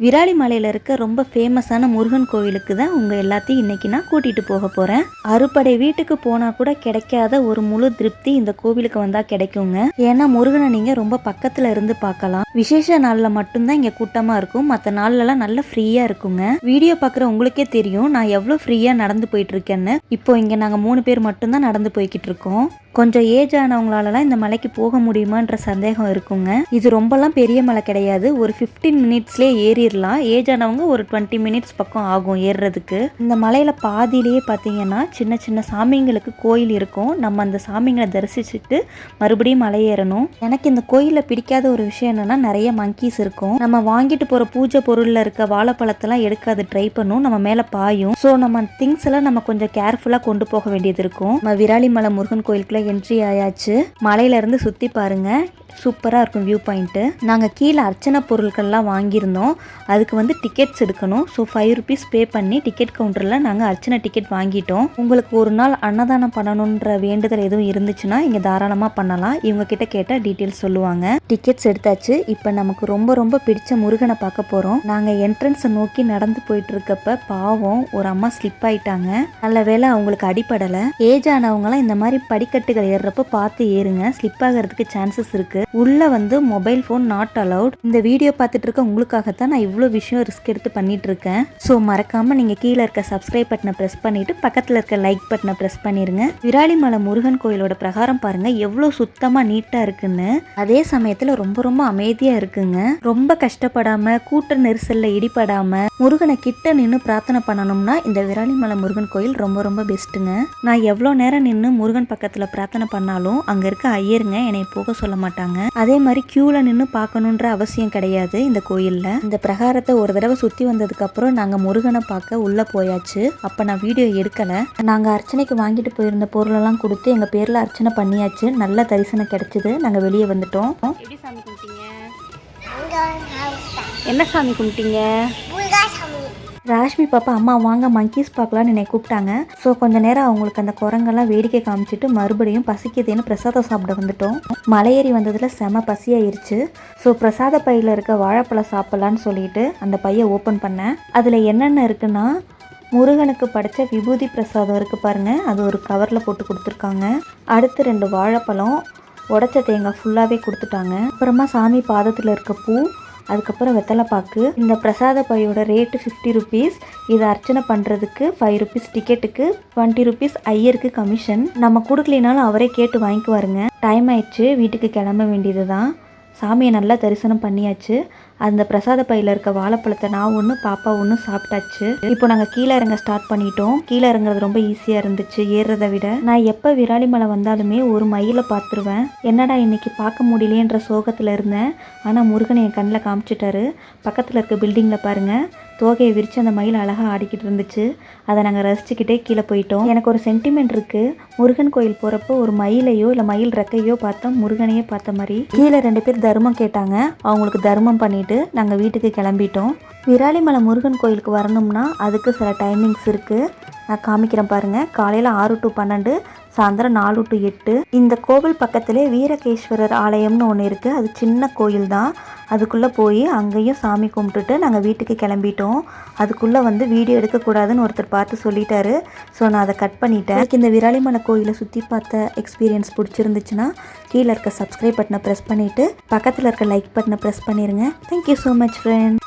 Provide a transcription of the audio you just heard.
விராலி மலையில் இருக்க ரொம்ப ஃபேமஸான முருகன் கோவிலுக்கு தான் உங்கள் எல்லாத்தையும் இன்றைக்கி நான் கூட்டிகிட்டு போக போகிறேன் அறுபடை வீட்டுக்கு போனால் கூட கிடைக்காத ஒரு முழு திருப்தி இந்த கோவிலுக்கு வந்தால் கிடைக்குங்க. ஏன்னா முருகனை நீங்கள் ரொம்ப பக்கத்தில் இருந்து பார்க்கலாம். விசேஷ நாளில் மட்டும்தான் இங்கே கூட்டமாக இருக்கும். மற்ற நாள்லலாம் நல்லா ஃப்ரீயாக இருக்குங்க. வீடியோ பார்க்குற உங்களுக்கே தெரியும். நான் எவ்வளோ ஃப்ரீயாக நடந்து போயிட்டு இருக்கேன்னு. இப்போ இங்கே நாங்கள் மூணு பேர் மட்டும்தான் நடந்து போய்கிட்டு இருக்கோம். கொஞ்சம் ஏஜ் ஆனவங்களாலலாம் இந்த மலைக்கு போக முடியுமான்ற சந்தேகம் இருக்குங்க. இது ரொம்பலாம் பெரிய மலை கிடையாது. ஒரு ஃபிஃப்டீன் மினிட்ஸ்லேயே ஏறிடலாம். ஏஜ் ஆனவங்க ஒரு டுவெண்ட்டி மினிட்ஸ் பக்கம் ஆகும் ஏறுறதுக்கு. இந்த மலையில் பாதியிலேயே பார்த்தீங்கன்னா சின்ன சின்ன சாமிங்களுக்கு கோயில் இருக்கும். நம்ம அந்த சாமிங்களை தரிசிச்சுட்டு மறுபடியும் மலை ஏறணும் எனக்கு இந்த கோயிலில் பிடிக்காத ஒரு விஷயம் என்னன்னா நிறைய மங்கீஸ் இருக்கும். நம்ம வாங்கிட்டு போகிற பூஜை பொருளில் இருக்க வாழைப்பழத்தெல்லாம் எடுக்க அது ட்ரை பண்ணும். நம்ம மேலே பாயும். ஸோ நம்ம திங்ஸ் எல்லாம் நம்ம கொஞ்சம் கேர்ஃபுல்லாக கொண்டு போக வேண்டியது இருக்கும். நம்ம விராலிமலை முருகன் கோயிலுக்குள்ள என்ட்ரி ஆயாச்சு. மலையிலேருந்து சுற்றி பாருங்க. சூப்பராக இருக்கும் வியூ பாயிண்ட்டு நாங்கள் கீழே அர்ச்சனை பொருட்கள்லாம் வாங்கியிருந்தோம். அதுக்கு வந்து டிக்கெட்ஸ் எடுக்கணும். ஸோ ஃபைவ் ருபீஸ் பே பண்ணி டிக்கெட் கவுண்டரில் நாங்கள் அர்ச்சனை டிக்கெட் வாங்கிட்டோம். உங்களுக்கு ஒரு நாள் அன்னதானம் பண்ணணுன்ற வேண்டுதல் எதுவும் இருந்துச்சுன்னா இங்கே தாராளமாக பண்ணலாம். இவங்க கிட்ட கேட்டால் டீட்டெயில்ஸ் சொல்லுவாங்க. டிக்கெட்ஸ் எடுத்தாச்சு. இப்போ நமக்கு ரொம்ப ரொம்ப பிடிச்ச முருகனை பார்க்க போகிறோம் நாங்கள் என்ட்ரன்ஸை நோக்கி நடந்து போயிட்டு இருக்கப்ப பாவம் ஒரு அம்மா ஸ்லிப் ஆயிட்டாங்க. நல்ல வேளை அவங்களுக்கு அடிப்படலை ஏஜ் ஆனவங்களாம் இந்த மாதிரி படிக்கட்டு படிக்கட்டுகள் ஏறுறப்ப பார்த்து ஏறுங்க. ஸ்லிப் ஆகிறதுக்கு சான்சஸ் இருக்கு. உள்ள வந்து மொபைல் ஃபோன் நாட் அலவுட் இந்த வீடியோ பார்த்துட்டு இருக்க உங்களுக்காகத்தான் நான் இவ்வளோ விஷயம் ரிஸ்க் எடுத்து பண்ணிட்டு இருக்கேன். ஸோ மறக்காம நீங்க கீழே இருக்க சப்ஸ்கிரைப் பட்டனை ப்ரெஸ் பண்ணிட்டு பக்கத்தில் இருக்க லைக் பட்டனை ப்ரெஸ் பண்ணிருங்க. விராலிமலை முருகன் கோயிலோட பிரகாரம் பாருங்க. எவ்வளோ சுத்தமா நீட்டா இருக்குன்னு. அதே சமயத்துல ரொம்ப ரொம்ப அமைதியா இருக்குங்க. ரொம்ப கஷ்டப்படாம கூட்ட நெரிசல்ல இடிபடாம முருகனை கிட்ட நின்று பிரார்த்தனை பண்ணணும்னா இந்த விராலிமலை முருகன் கோயில் ரொம்ப ரொம்ப பெஸ்ட்டுங்க நான் எவ்வளோ நேரம் நின்று முருகன் பக்கத்தில் பிரார்த்தனை பண்ணாலும் அங்கே இருக்க ஐயருங்க என்னை போக சொல்ல மாட்டாங்க. அதே மாதிரி க்யூவில் நின்று பார்க்கணுன்ற அவசியம் கிடையாது இந்த கோயிலில். இந்த பிரகாரத்தை ஒரு தடவை சுற்றி வந்ததுக்கப்புறம் நாங்கள் முருகனை பார்க்க உள்ளே போயாச்சு. அப்போ நான் வீடியோ எடுக்கலை. நாங்கள் அர்ச்சனைக்கு வாங்கிட்டு போயிருந்த பொருளெல்லாம் கொடுத்து எங்கள் பேரில் அர்ச்சனை பண்ணியாச்சு. நல்ல தரிசனம் கிடைச்சிது. நாங்கள் வெளியே வந்துட்டோம். எப்படி சாமி கும்பிட்டீங்க? என்ன சாமி கும்பிட்டீங்க? ராஷ்மி பாப்பா அம்மா வாங்க மங்கீஸ் பார்க்கலான்னு என்னை கூப்பிட்டாங்க. ஸோ கொஞ்ச நேரம் அவங்களுக்கு அந்த குரங்கெல்லாம் வேடிக்கை காமிச்சிட்டு மறுபடியும் பசிக்குதுன்னு பிரசாதம் சாப்பிட வந்துட்டோம். மலையேறி வந்ததில் செம பசியாயிருச்சு. ஸோ பிரசாத பையில் இருக்க வாழைப்பழம் சாப்பிட்லான்னு சொல்லிட்டு அந்த பையை ஓப்பன் பண்ணேன். அதில் என்னென்ன இருக்குன்னா முருகனுக்கு படைச்ச விபூதி பிரசாதம் இருக்குது பாருங்கள் அது ஒரு கவரில் போட்டு கொடுத்துருக்காங்க. அடுத்து ரெண்டு வாழைப்பழம் உடச்ச தேங்காய் ஃபுல்லாகவே கொடுத்துட்டாங்க. அப்புறமா சாமி பாதத்தில் இருக்க பூ அதுக்கப்புறம் வெத்தலைப்பாக்கு இந்த பிரசாத பையோட ரேட்டு ஃபிஃப்டி ருபீஸ் இதை அர்ச்சனை பண்ணுறதுக்கு ஃபைவ் ருபீஸ் டிக்கெட்டுக்கு டுவெண்ட்டி ருபீஸ் ஐயருக்கு கமிஷன் நம்ம கொடுக்கலினாலும் அவரே கேட்டு வாங்கிக்குவாருங்க. டைம் ஆயிடுச்சு வீட்டுக்கு கிளம்ப வேண்டியது தான் சாமியை நல்லா தரிசனம் பண்ணியாச்சு. அந்த பிரசாத பையில் இருக்க வாழைப்பழத்தை நான் ஒன்று பாப்பா ஒன்று சாப்பிட்டாச்சு. இப்போ நாங்கள் கீழே இறங்க ஸ்டார்ட் பண்ணிட்டோம். கீழே இறங்குறது ரொம்ப ஈஸியாக இருந்துச்சு ஏறுறதை விட. நான் எப்போ விராலி மலை வந்தாலுமே ஒரு மயிலை பார்த்துருவேன். என்னடா இன்னைக்கு பார்க்க முடியலையேன்ற சோகத்தில் இருந்தேன். ஆனால் முருகன் என் கண்ணில் காமிச்சிட்டாரு. பக்கத்தில் இருக்க பில்டிங்கில் பாருங்கள் தோகையை விரித்து அந்த மயில் அழகாக ஆடிக்கிட்டு இருந்துச்சு. அதை நாங்கள் ரசிச்சுக்கிட்டே கீழே போயிட்டோம். எனக்கு ஒரு சென்டிமெண்ட் இருக்குது முருகன் கோயில் போகிறப்போ ஒரு மயிலையோ இல்லை மயில் ரெக்கையோ பார்த்தோம் முருகனையே பார்த்த மாதிரி கீழே ரெண்டு பேர் தர்மம் கேட்டாங்க. அவங்களுக்கு தர்மம் பண்ணிட்டு நாங்கள் வீட்டுக்கு கிளம்பிட்டோம். விராலிமலை முருகன் கோயிலுக்கு வரணும்னா அதுக்கு சில டைமிங்ஸ் இருக்குது நான் காமிக்கிறேன் பாருங்கள் காலையில் ஆறு டு பன்னெண்டு சாயந்தரம் நாலு டு எட்டு. இந்த கோவில் பக்கத்திலே வீரகேஸ்வரர் ஆலயம்னு ஒன்று இருக்குது அது சின்ன கோயில் தான் அதுக்குள்ளே போய் அங்கேயும் சாமி கும்பிட்டுட்டு நாங்கள் வீட்டுக்கு கிளம்பிட்டோம். அதுக்குள்ளே வந்து வீடியோ எடுக்கக்கூடாதுன்னு ஒருத்தர் பார்த்து சொல்லிட்டாரு. ஸோ நான் அதை கட் பண்ணிட்டேன். எனக்கு இந்த விராலிமலை கோயிலை சுற்றி பார்த்த எக்ஸ்பீரியன்ஸ் பிடிச்சிருந்துச்சுன்னா கீழே இருக்க சப்ஸ்கிரைப் பட்டனை ப்ரெஸ் பண்ணிவிட்டு பக்கத்தில் இருக்க லைக் பட்டனை ப்ரெஸ் பண்ணிடுங்க தேங்க்யூ ஸோ மச் ஃப்ரெண்ட்